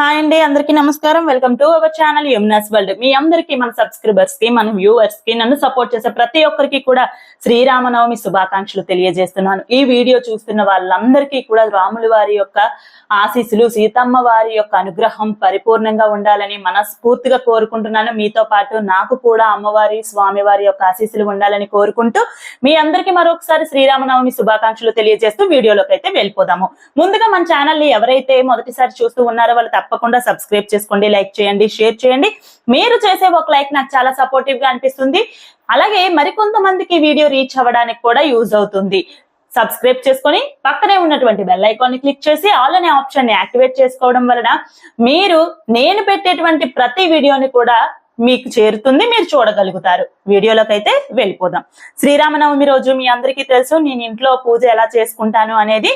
Hi అండి అందరికీ నమస్కారం. Welcome to our channel Yamuna's world. మీ అందరికీ మన సబ్స్క్రైబర్స్కి మన వ్యూవర్స్కి నన్ను సపోర్ట్ చేసే ప్రతి ఒక్కరికి కూడా శ్రీరామనవమి శుభాకాంక్షలు తెలియజేస్తున్నాను. ఈ వీడియో చూస్తున్న వాళ్ళందరికీ కూడా రాముల వారి యొక్క ఆశీస్సులు సీతమ్మ వారి యొక్క అనుగ్రహం పరిపూర్ణంగా ఉండాలని మనస్ఫూర్తిగా కోరుకుంటున్నాను. మీతో పాటు నాకు కూడా అమ్మవారి స్వామి వారి యొక్క ఆశీస్సులు ఉండాలని కోరుకుంటూ మీ అందరికీ మరొకసారి శ్రీరామనవమి శుభాకాంక్షలు తెలియజేస్తూ వీడియోలోకి అయితే వెళ్ళిపోదాము. ముందుగా మన ఛానల్ని ఎవరైతే మొదటిసారి చూస్తూ ఉన్నారో వాళ్ళు తప్పకుండా సబ్స్క్రైబ్ చేసుకోండి లైక్ చేయండి షేర్ చేయండి. మీరు చేసే ఒక లైక్ నాకు చాలా సపోర్టివ్గా అనిపిస్తుంది. అలాగే మరికొంతమందికి వీడియో రీచ్ అవ్వడానికి కూడా యూజ్ అవుతుంది. సబ్స్క్రైబ్ చేసుకొని పక్కనే ఉన్నటువంటి బెల్ ఐకాన్ని క్లిక్ చేసి ఆల్ అనే ఆప్షన్ని యాక్టివేట్ చేసుకోవడం వలన మీరు నేను పెట్టేటువంటి ప్రతి వీడియోని కూడా మీకు చేరుతుంది మీరు చూడగలుగుతారు. వీడియోలోకి అయితే వెళ్ళిపోదాం. శ్రీరామనవమి రోజు మీ అందరికీ తెలుసు నేను ఇంట్లో పూజ ఎలా చేసుకుంటాను అనేది.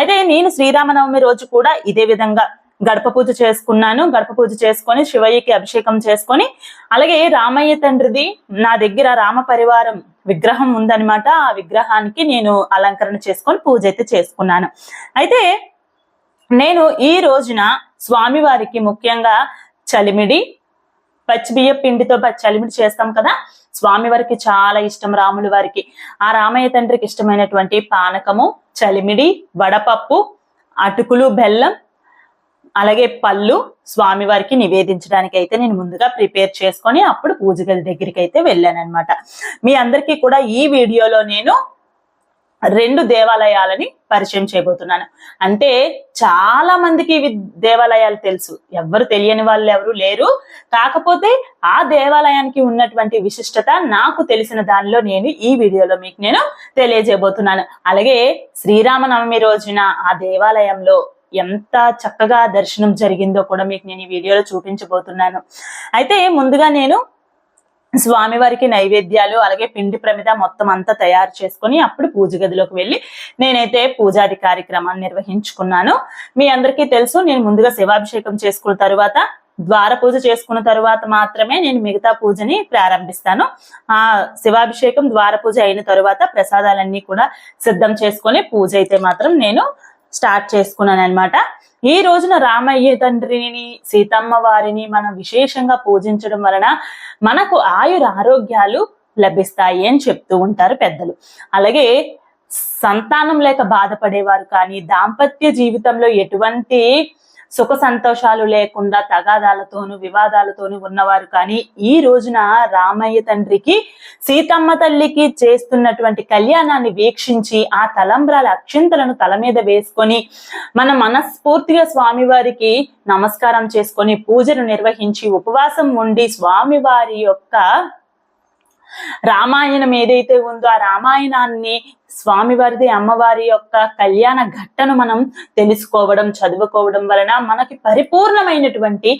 అయితే నేను శ్రీరామనవమి రోజు కూడా ఇదే విధంగా గడప పూజ చేసుకున్నాను. గడప పూజ చేసుకొని శివయ్యకి అభిషేకం చేసుకొని అలాగే రామయ్య తండ్రిది నా దగ్గర రామ పరివారం విగ్రహం ఉందన్నమాట. ఆ విగ్రహానికి నేను అలంకరణ చేసుకొని పూజ అయితే చేసుకున్నాను. అయితే నేను ఈ రోజున స్వామివారికి ముఖ్యంగా చలిమిడి పచ్చిబియ్య పిండితో చలిమిడి చేస్తాం కదా. స్వామివారికి చాలా ఇష్టం రాములు వారికి. ఆ రామయ్య తండ్రికి ఇష్టమైనటువంటి పానకము చలిమిడి వడపప్పు అటుకులు బెల్లం అలాగే పళ్ళు స్వామివారికి నివేదించడానికి అయితే నేను ముందుగా ప్రిపేర్ చేసుకొని అప్పుడు పూజ దగ్గరికి అయితే వెళ్ళాను మీ అందరికీ కూడా ఈ వీడియోలో నేను రెండు దేవాలయాలని పరిచయం చేయబోతున్నాను. అంటే చాలా మందికి ఇవి దేవాలయాలు తెలుసు. ఎవరు తెలియని వాళ్ళు ఎవరు లేరు. కాకపోతే ఆ దేవాలయానికి ఉన్నటువంటి విశిష్టత నాకు తెలిసిన దానిలో నేను ఈ వీడియోలో మీకు నేను తెలియజేయబోతున్నాను. అలాగే శ్రీరామనవమి రోజున ఆ దేవాలయంలో ఎంత చక్కగా దర్శనం జరిగిందో కూడా మీకు నేను ఈ వీడియోలో చూపించబోతున్నాను. అయితే ముందుగా నేను స్వామివారికి నైవేద్యాలు అలాగే పిండి ప్రమిద మొత్తం అంతా తయారు చేసుకొని అప్పుడు పూజ గదిలోకి వెళ్ళి నేనైతే పూజాది కార్యక్రమాన్ని నిర్వహించుకున్నాను. మీ అందరికీ తెలుసు నేను ముందుగా శివాభిషేకం చేసుకున్న తర్వాత ద్వార పూజ చేసుకున్న తరువాత మాత్రమే నేను మిగతా పూజని ప్రారంభిస్తాను. ఆ శివాభిషేకం ద్వార పూజ అయిన తరువాత ప్రసాదాలన్నీ కూడా సిద్ధం చేసుకొని పూజ అయితే మాత్రం నేను స్టార్ట్ చేసుకున్నాను అనమాట ఈ రోజున రామయ్య తండ్రిని సీతమ్మ వారిని మనం విశేషంగా పూజించడం వలన మనకు ఆయుర ఆరోగ్యాలు లభిస్తాయి అని చెప్తూ ఉంటారు పెద్దలు. అలాగే సంతానం లేక బాధపడేవారు కానీ దాంపత్య జీవితంలో ఎటువంటి సుఖ సంతోషాలు లేకుండా తగాదాలతోనూ వివాదాలతోనూ ఉన్నవారు కానీ ఈ రోజున రామయ్య తండ్రికి సీతమ్మ తల్లికి చేస్తున్నటువంటి కళ్యాణాన్ని వీక్షించి ఆ తలంబ్రాల అక్షింతలను తల మీద వేసుకొని మన మనస్ఫూర్తిగా స్వామివారికి నమస్కారం చేసుకొని పూజను నిర్వహించి ఉపవాసం ఉండి స్వామివారి యొక్క రామాయణం ఏదైతే ఉందో ఆ రామాయణాన్ని స్వామివారిది అమ్మవారి యొక్క కళ్యాణ ఘట్టను మనం తెలుసుకోవడం చదువుకోవడం వలన మనకి పరిపూర్ణమైనటువంటి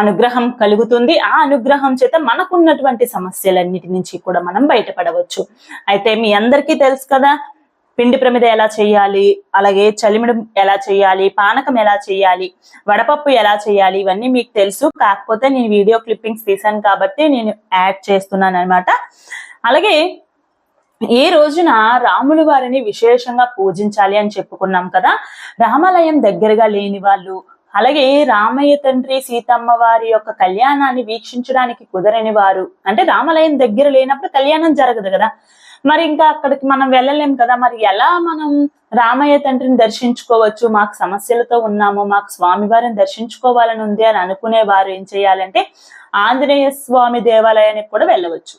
అనుగ్రహం కలుగుతుంది. ఆ అనుగ్రహం చేత మనకున్నటువంటి సమస్యలన్నిటి నుంచి కూడా మనం బయటపడవచ్చు. అయితే మీ అందరికీ తెలుసు కదా పిండి ప్రమిద ఎలా చేయాలి అలాగే చలిమిడి ఎలా చేయాలి పానకం ఎలా చేయాలి వడపప్పు ఎలా చేయాలి ఇవన్నీ మీకు తెలుసు. కాకపోతే నేను వీడియో క్లిప్పింగ్స్ తీసాను కాబట్టి నేను యాడ్ చేస్తున్నాను అనమాట అలాగే ఈ రోజున రాములు వారిని విశేషంగా పూజించాలి అని చెప్పుకున్నాం కదా రామాలయం దగ్గరగా లేని వాళ్ళు అలాగే రామయ్య తండ్రి సీతమ్మ వారి యొక్క కళ్యాణాన్ని వీక్షించడానికి కుదరని వారు అంటే రామాలయం దగ్గర లేనప్పుడు కళ్యాణం జరగదు కదా. మరి ఇంకా అక్కడికి మనం వెళ్ళలేం కదా. మరి ఎలా మనం రామయ్య తండ్రిని దర్శించుకోవచ్చు? మాకు సమస్యలతో ఉన్నాము. మాకు స్వామివారిని దర్శించుకోవాలని ఉంది అని అనుకునే వారు ఏం చేయాలంటే ఆంజనేయ స్వామి దేవాలయానికి కూడా వెళ్ళవచ్చు.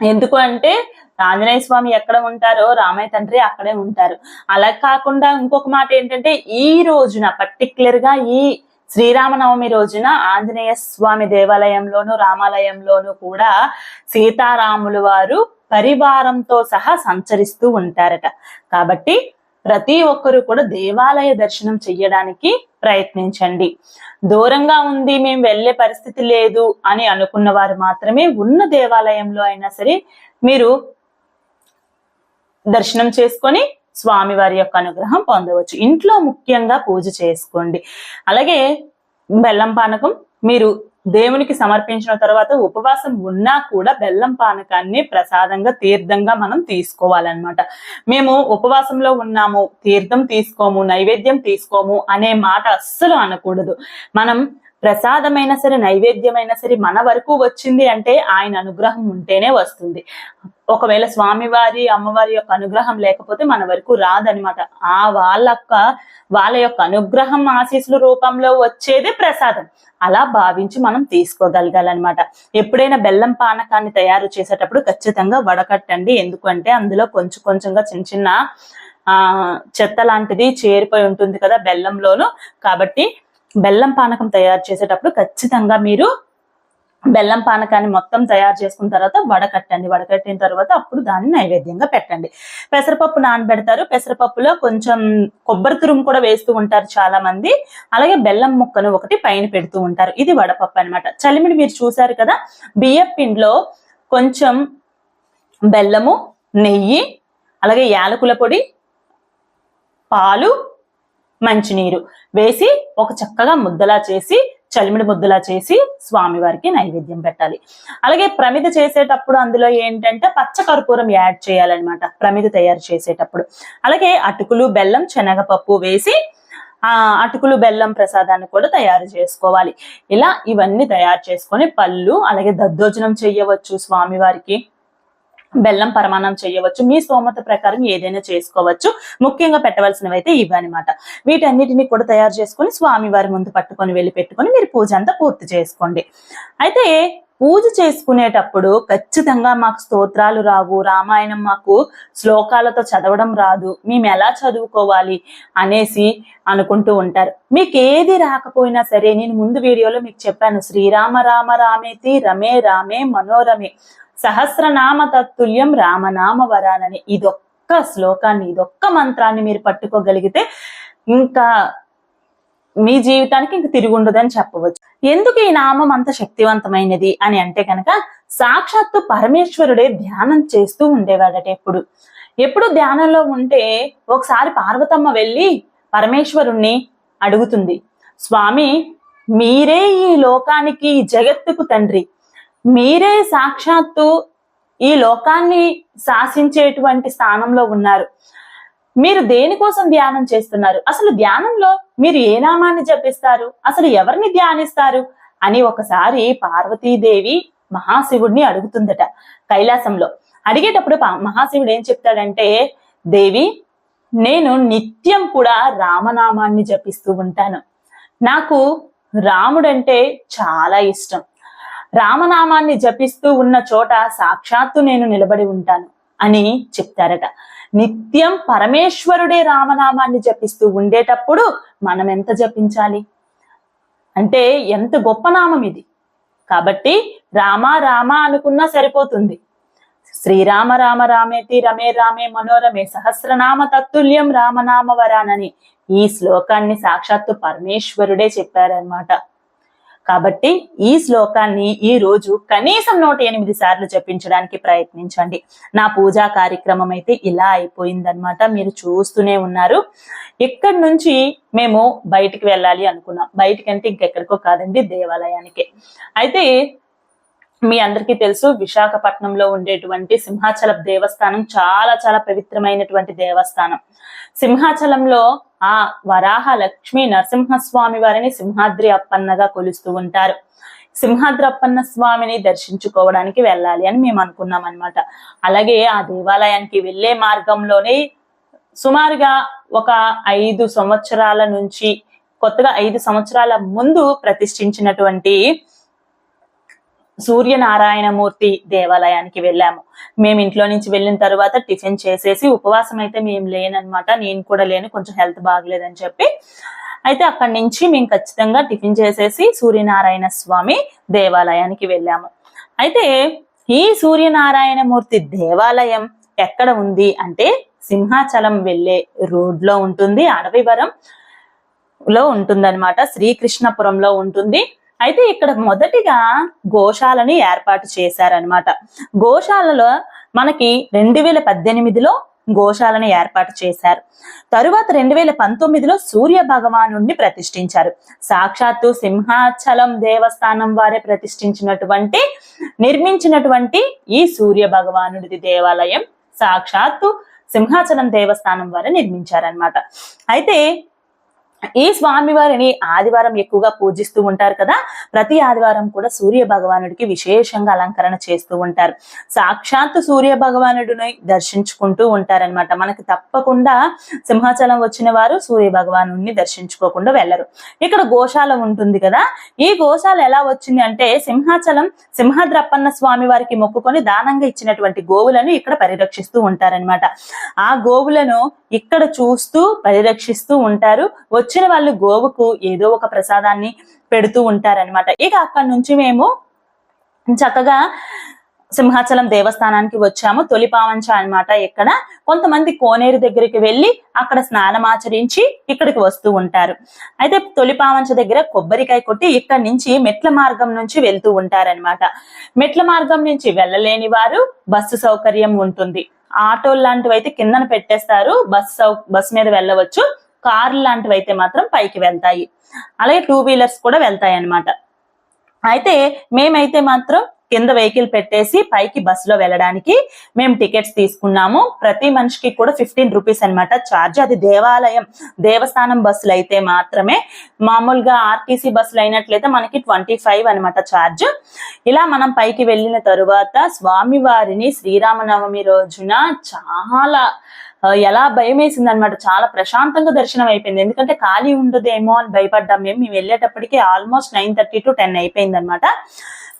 ఎందుకు అంటే ఆంజనేయ స్వామి ఎక్కడ ఉంటారో రామయ్య తండ్రి అక్కడే ఉంటారు. అలా కాకుండా ఇంకొక మాట ఏంటంటే ఈ రోజున పర్టికులర్గా ఈ శ్రీరామనవమి రోజున ఆంజనేయ స్వామి దేవాలయంలోను రామాలయంలోను కూడా సీతారాములు వారు పరివారంతో సహా సంచరిస్తూ ఉంటారట. కాబట్టి ప్రతి ఒక్కరు కూడా దేవాలయ దర్శనం చెయ్యడానికి ప్రయత్నించండి. దూరంగా ఉంది మేము వెళ్ళే పరిస్థితి లేదు అని అనుకున్న వారు మాత్రమే ఉన్న దేవాలయంలో అయినా సరే మీరు దర్శనం చేసుకొని స్వామివారి యొక్క అనుగ్రహం పొందవచ్చు. ఇంట్లో ముఖ్యంగా పూజ చేసుకోండి. అలాగే బెల్లం పానకం మీరు దేవునికి సమర్పించిన తర్వాత ఉపవాసం ఉన్నా కూడా బెల్లం పానకాన్ని ప్రసాదంగా తీర్థంగా మనం తీసుకోవాలన్నమాట. మేము ఉపవాసంలో ఉన్నాము తీర్థం తీసుకోము నైవేద్యం తీసుకోము అనే మాట అస్సలు అనకూడదు. మనం ప్రసాదమైనా సరే నైవేద్యమైనా సరే మన వరకు వచ్చింది అంటే ఆయన అనుగ్రహం ఉంటేనే వస్తుంది. ఒకవేళ స్వామివారి అమ్మవారి యొక్క అనుగ్రహం లేకపోతే మన వరకు రాదనమాట ఆ వాళ్ళ వాళ్ళ యొక్క అనుగ్రహం ఆశీస్సుల రూపంలో వచ్చేదే ప్రసాదం. అలా భావించి మనం తీసుకోగలగాలన్నమాట. ఎప్పుడైనా బెల్లం పానకాన్ని తయారు చేసేటప్పుడు ఖచ్చితంగా వడకట్టండి. ఎందుకంటే అందులో కొంచెం కొంచెంగా చిన్న చిన్న ఆ చెత్త లాంటిది చేరిపోయి ఉంటుంది కదా బెల్లంలోను. కాబట్టి బెల్లం పానకం తయారు చేసేటప్పుడు ఖచ్చితంగా మీరు బెల్లం పానకాన్ని మొత్తం తయారు చేసుకున్న తర్వాత వడకట్టండి. వడకట్టిన తర్వాత అప్పుడు దాన్ని నైవేద్యంగా పెట్టండి. పెసరపప్పు నానబెడతారు. పెసరపప్పులో కొంచెం కొబ్బరి తురుము కూడా వేస్తూ ఉంటారు చాలా మంది అలాగే బెల్లం ముక్కను ఒకటి పైన పెడుతూ ఉంటారు. ఇది వడపప్పు అనమాట చలిమిడి మీరు చూసారు కదా? బియ్యం పిండిలో కొంచెం బెల్లము నెయ్యి అలాగే యాలకుల పొడి పాలు మంచినీరు వేసి ఒక చక్కగా ముద్దలా చేసి చలిమిడి ముద్దలా చేసి స్వామివారికి నైవేద్యం పెట్టాలి. అలాగే ప్రమిద చేసేటప్పుడు అందులో ఏంటంటే పచ్చ కర్పూరం యాడ్ చేయాలన్నమాట ప్రమిద తయారు చేసేటప్పుడు. అలాగే అటుకులు బెల్లం శనగపప్పు వేసి ఆ అటుకులు బెల్లం ప్రసాదాన్ని కూడా తయారు చేసుకోవాలి. ఇలా ఇవన్నీ తయారు చేసుకొని పళ్ళు అలాగే దద్దోజనం చెయ్యవచ్చు స్వామివారికి. బెల్లం పరమాణం చేయవచ్చు. మీ స్తోమత ప్రకారం ఏదైనా చేసుకోవచ్చు. ముఖ్యంగా పెట్టవలసినవి అయితే ఇవన్నమాట వీటన్నిటిని కూడా తయారు చేసుకొని స్వామి వారి ముందు పట్టుకొని వెళ్ళి పెట్టుకొని మీరు పూజ అంతా పూర్తి చేసుకోండి. అయితే పూజ చేసుకునేటప్పుడు ఖచ్చితంగా మాకు స్తోత్రాలు రావు. రామాయణం మాకు శ్లోకాలతో చదవడం రాదు. మేము ఎలా చదువుకోవాలి అనేసి అనుకుంటూ ఉంటారు. మీకు ఏది రాకపోయినా సరే నేను ముందు వీడియోలో మీకు చెప్పాను. శ్రీరామ రామ రామేతి రమే రామే మనోరమే. సహస్రనామ తత్తుల్యం రామనామ వరాలని. ఇదొక్క శ్లోకాన్ని ఇదొక్క మంత్రాన్ని మీరు పట్టుకోగలిగితే ఇంకా మీ జీవితానికి ఇంక తిరుగుండదని చెప్పవచ్చు. ఎందుకు ఈ నామం అంత శక్తివంతమైనది అని అంటే కనుక సాక్షాత్తు పరమేశ్వరుడే ధ్యానం చేస్తూ ఉండేవాడట ఎప్పుడు. ఎప్పుడు ధ్యానంలో ఉంటే ఒకసారి పార్వతమ్మ వెళ్ళి పరమేశ్వరుణ్ణి అడుగుతుంది స్వామి మీరే ఈ లోకానికి ఈ జగత్తుకు తండ్రి. మీరే సాక్షాత్తు ఈ లోకాన్ని శాసించేటువంటి స్థానంలో ఉన్నారు. మీరు దేనికోసం ధ్యానం చేస్తున్నారు? అసలు ధ్యానంలో మీరు ఏ నామాన్ని జపిస్తారు? అసలు ఎవరిని ధ్యానిస్తారు? అని ఒకసారి పార్వతీదేవి మహాశివుడిని అడుగుతుందట కైలాసంలో. అడిగేటప్పుడు పా- మహాశివుడు ఏం చెప్తాడంటే దేవి నేను నిత్యం కూడా రామనామాన్ని జపిస్తూ ఉంటాను. నాకు రాముడంటే చాలా ఇష్టం. రామనామాన్ని జపిస్తూ ఉన్న చోట సాక్షాత్తు నేను నిలబడి ఉంటాను అని చెప్తారట. నిత్యం పరమేశ్వరుడే రామనామాన్ని జపిస్తూ ఉండేటప్పుడు మనం ఎంత జపించాలి? అంటే ఎంత గొప్ప నామం ఇది. కాబట్టి రామ రామ అనుకున్నా సరిపోతుంది. శ్రీరామ రామ రామేతి రమే రామే మనోరమే సహస్రనామ తత్తుల్యం రామనామ వరానని ఈ శ్లోకాన్ని సాక్షాత్తు పరమేశ్వరుడే చెప్పారనమాట కాబట్టి ఈ శ్లోకాన్ని ఈ రోజు కనీసం నూట ఎనిమిది సార్లు జపించడానికి ప్రయత్నించండి. నా పూజా కార్యక్రమం అయితే ఇలా అయిపోయిందనమాట మీరు చూస్తూనే ఉన్నారు. ఇక్కడి నుంచి మేము బయటికి వెళ్ళాలి అనుకున్నాం. బయటికంటే ఇంకెక్కడికో కాదండి దేవాలయానికి. అయితే మీ అందరికీ తెలుసు విశాఖపట్నంలో ఉండేటువంటి సింహాచల దేవస్థానం చాలా చాలా పవిత్రమైనటువంటి దేవస్థానం. సింహాచలంలో ఆ వరాహ లక్ష్మి నరసింహస్వామి వారిని సింహాద్రి అప్పన్నగా కొలుస్తూ ఉంటారు. సింహాద్రి అప్పన్న స్వామిని దర్శించుకోవడానికి వెళ్ళాలి అని మేము అనుకున్నాం అనమాట అలాగే ఆ దేవాలయానికి వెళ్ళే మార్గంలోనే సుమారుగా ఒక ఐదు సంవత్సరాల నుంచి కొత్తగా ఐదు సంవత్సరాల ముందు ప్రతిష్ఠించినటువంటి సూర్యనారాయణమూర్తి దేవాలయానికి వెళ్ళాము. మేము ఇంట్లో నుంచి వెళ్ళిన తర్వాత టిఫిన్ చేసేసి ఉపవాసం అయితే మేము లేనమాట నేను కూడా లేను కొంచెం హెల్త్ బాగలేదని చెప్పి. అయితే అక్కడి నుంచి మేము ఖచ్చితంగా టిఫిన్ చేసేసి సూర్యనారాయణ స్వామి దేవాలయానికి వెళ్ళాము. అయితే ఈ సూర్యనారాయణమూర్తి దేవాలయం ఎక్కడ ఉంది అంటే సింహాచలం వెళ్ళే రోడ్లో ఉంటుంది అడవివరం లో ఉంటుందన్నమాట. శ్రీకృష్ణపురంలో ఉంటుంది. అయితే ఇక్కడ మొదటిగా గోశాలని ఏర్పాటు చేశారనమాట గోశాలలో మనకి రెండు వేల పద్దెనిమిదిలో గోశాలను ఏర్పాటు చేశారు. తరువాత రెండు వేల పంతొమ్మిదిలో సూర్య భగవానుడిని ప్రతిష్ఠించారు. సాక్షాత్తు సింహాచలం దేవస్థానం వారే ప్రతిష్ఠించినటువంటి నిర్మించినటువంటి ఈ సూర్య భగవానుడిది దేవాలయం సాక్షాత్తు సింహాచలం దేవస్థానం వారే నిర్మించారనమాట అయితే ఈ స్వామివారిని ఆదివారం ఎక్కువగా పూజిస్తూ ఉంటారు కదా. ప్రతి ఆదివారం కూడా సూర్య భగవానుడికి విశేషంగా అలంకరణ చేస్తూ ఉంటారు. సాక్షాత్తు సూర్య భగవానుడిని దర్శించుకుంటూ ఉంటారనమాట మనకి తప్పకుండా సింహాచలం వచ్చిన వారు సూర్య భగవానుడిని దర్శించుకోకుండా వెళ్ళరు. ఇక్కడ గోశాల ఉంటుంది కదా. ఈ గోశాల ఎలా వచ్చింది అంటే సింహాచలం సింహద్రప్పన్న స్వామి వారికి మొక్కుకొని దానంగా ఇచ్చినటువంటి గోవులను ఇక్కడ పరిరక్షిస్తూ ఉంటారనమాట ఆ గోవులను ఇక్కడ చూస్తూ పరిరక్షిస్తూ ఉంటారు. వచ్చి వచ్చిన వాళ్ళు గోవుకు ఏదో ఒక ప్రసాదాన్ని పెడుతూ ఉంటారనమాట ఇక అక్కడి నుంచి మేము చక్కగా సింహాచలం దేవస్థానానికి వచ్చాము. తొలిపావంచ అనమాట అన్నమాట ఇక్కడ. కొంతమంది కోనేరు దగ్గరికి వెళ్ళి అక్కడ స్నానం ఆచరించి ఇక్కడికి వస్తూ ఉంటారు. అయితే తొలిపావంచ దగ్గర కొబ్బరికాయ కొట్టి ఇక్కడ నుంచి మెట్ల మార్గం నుంచి వెళ్తూ ఉంటారన్నమాట. మెట్ల మార్గం నుంచి వెళ్ళలేని వారు బస్సు సౌకర్యం ఉంటుంది. ఆటోలు లాంటివి అయితే కిందన పెట్టేస్తారు. బస్ సౌ బస్సు మీద వెళ్ళవచ్చు. కార్లు లాంటివి అయితే మాత్రం పైకి వెళ్తాయి. అలాగే టూ వీలర్స్ కూడా వెళ్తాయి అన్నమాట. అయితే మేమైతే మాత్రం కింద వెహికల్ పెట్టేసి పైకి బస్సులో వెళ్ళడానికి మేము టికెట్స్ తీసుకున్నాము. ప్రతి మనిషికి కూడా ఫిఫ్టీన్ రూపీస్ అన్నమాట ఛార్జ్. అది దేవాలయం దేవస్థానం బస్సులు అయితే మాత్రమే. మామూలుగా ఆర్టీసీ బస్సులు అయినట్లయితే మనకి ట్వంటీ ఫైవ్ అనమాట ఛార్జ్. ఇలా మనం పైకి వెళ్ళిన తరువాత స్వామివారిని శ్రీరామనవమి రోజున చాలా ఎలా భయం వేసింది అనమాట చాలా ప్రశాంతంగా దర్శనం అయిపోయింది. ఎందుకంటే ఖాళీ ఉండదేమో అని భయపడ్డాం మేము. మేము వెళ్ళేటప్పటికి almost nine thirty to ten అయిపోయింది అనమాట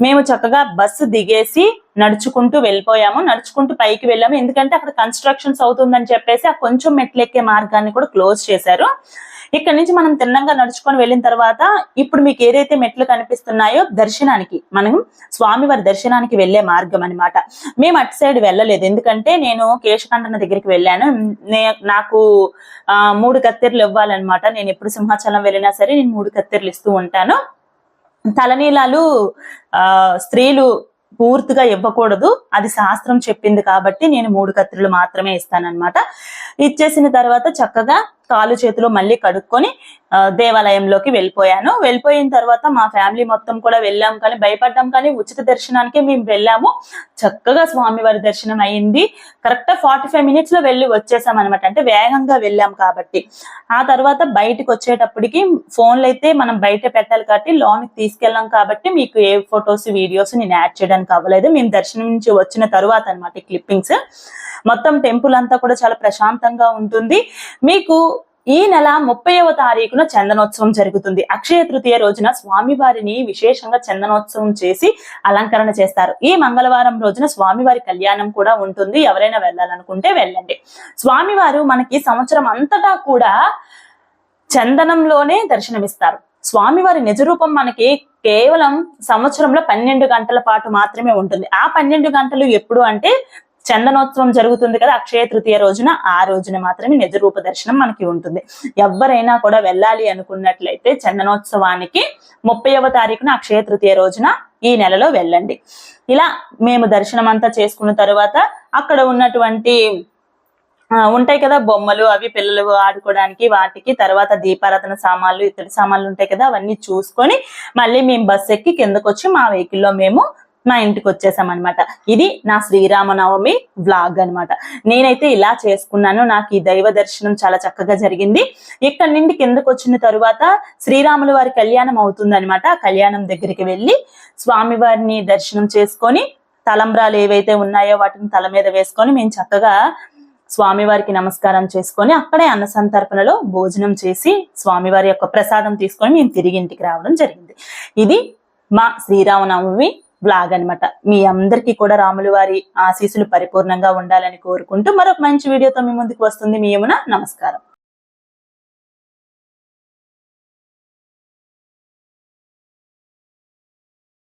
మేము చక్కగా బస్సు దిగేసి నడుచుకుంటూ వెళ్ళిపోయాము. నడుచుకుంటూ పైకి వెళ్ళాము. ఎందుకంటే అక్కడ కన్స్ట్రక్షన్స్ అవుతుందని చెప్పేసి ఆ కొంచెం మెట్లెక్కే మార్గాన్ని కూడా క్లోజ్ చేశారు. ఇక్కడ నుంచి మనం తిన్నంగా నడుచుకొని వెళ్ళిన తర్వాత ఇప్పుడు మీకు ఏదైతే మెట్లు కనిపిస్తున్నాయో దర్శనానికి మనం స్వామివారి దర్శనానికి వెళ్ళే మార్గం అన్నమాట. మేము అటు సైడ్ వెళ్ళలేదు. ఎందుకంటే నేను కేశఖండన దగ్గరికి వెళ్ళాను. నాకు ఆ, మూడు కత్తెరలు ఇవ్వాలన్నమాట. నేను ఎప్పుడు సింహాచలం వెళ్ళినా సరే నేను మూడు కత్తెరలు ఇస్తూ ఉంటాను. తలనీలాలు ఆ స్త్రీలు పూర్తిగా ఇవ్వకూడదు. అది శాస్త్రం చెప్పింది కాబట్టి నేను మూడు కత్తులు మాత్రమే ఇస్తానన్నమాట. ఇచ్చేసిన తర్వాత చక్కగా కాలు చేతులు మళ్ళీ కడుక్కొని దేవాలయంలోకి వెళ్ళిపోయాను. వెళ్ళిపోయిన తర్వాత మా ఫ్యామిలీ మొత్తం కూడా వెళ్ళాం కానీ భయపడ్డాం కానీ ఉచిత దర్శనానికి మేము వెళ్ళాము. చక్కగా స్వామివారి దర్శనం అయింది. కరెక్ట్ ఫార్టీ ఫైవ్ మినిట్స్లో వెళ్ళి వచ్చేసాం అనమాట అంటే వేగంగా వెళ్ళాం కాబట్టి. ఆ తర్వాత బయటకు వచ్చేటప్పటికి ఫోన్లు అయితే మనం బయట పెట్టాలి కాబట్టి లోనికి తీసుకెళ్ళాం కాబట్టి మీకు ఏ ఫొటోస్ వీడియోస్ నేను యాడ్ చేయడానికి అవ్వలేదు. మేము దర్శనం నుంచి వచ్చిన తర్వాత అనమాట క్లిప్పింగ్స్ మొత్తం టెంపుల్ అంతా కూడా చాలా ప్రశాంతంగా ఉంటుంది. మీకు ఈ నెల ముప్పైవ తారీఖున చందనోత్సవం జరుగుతుంది. అక్షయ తృతీయ రోజున స్వామివారిని విశేషంగా చందనోత్సవం చేసి అలంకరణ చేస్తారు. ఈ మంగళవారం రోజున స్వామివారి కళ్యాణం కూడా ఉంటుంది. ఎవరైనా వెళ్ళాలనుకుంటే వెళ్ళండి. స్వామివారు మనకి సంవత్సరం అంతటా కూడా చందనంలోనే దర్శనమిస్తారు. స్వామివారి నిజ రూపం మనకి కేవలం సంవత్సరంలో పన్నెండు గంటల పాటు మాత్రమే ఉంటుంది. ఆ పన్నెండు గంటలు ఎప్పుడు అంటే చందనోత్సవం జరుగుతుంది కదా అక్షయ తృతీయ రోజున ఆ రోజున మాత్రమే నిజ రూప దర్శనం మనకి ఉంటుంది. ఎవరైనా కూడా వెళ్ళాలి అనుకున్నట్లయితే చందనోత్సవానికి ముప్పైవ తారీఖున అక్షయ తృతీయ రోజున ఈ నెలలో వెళ్ళండి. ఇలా మేము దర్శనం అంతా చేసుకున్న తర్వాత అక్కడ ఉన్నటువంటి ఉంటాయి కదా బొమ్మలు అవి పిల్లలు ఆడుకోవడానికి వాటికి తర్వాత దీపారాధన సామాన్లు ఇతడి సామాన్లు ఉంటాయి కదా అవన్నీ చూసుకొని మళ్ళీ మేము బస్ ఎక్కి కిందకు వచ్చి మా వెహికల్లో మేము మా ఇంటికి వచ్చేసామన్నమాట. ఇది నా శ్రీరామనవమి వ్లాగ్ అన్నమాట. నేనైతే ఇలా చేసుకున్నాను. నాకు ఈ దైవ దర్శనం చాలా చక్కగా జరిగింది. ఇక్కడ నుండి కిందకు వచ్చిన తరువాత శ్రీరాముల వారి కళ్యాణం అవుతుందనమాట ఆ కళ్యాణం దగ్గరికి వెళ్ళి స్వామివారిని దర్శనం చేసుకొని తలంబ్రాలు ఏవైతే ఉన్నాయో వాటిని తల మీద వేసుకొని మేము చక్కగా స్వామివారికి నమస్కారం చేసుకొని అక్కడే అన్న సంతర్పణలో భోజనం చేసి స్వామివారి యొక్క ప్రసాదం తీసుకొని మేము తిరిగి ఇంటికి రావడం జరిగింది. ఇది మా శ్రీరామనవమి బ్లాగ్ అన్నమాట. మీ అందరికీ కూడా రాముల వారి ఆశీస్సులు పరిపూర్ణంగా ఉండాలని కోరుకుంటూ మరొక మంచి వీడియోతో మీ ముందుకు వస్తుంది. మీ యమున నమస్కారం.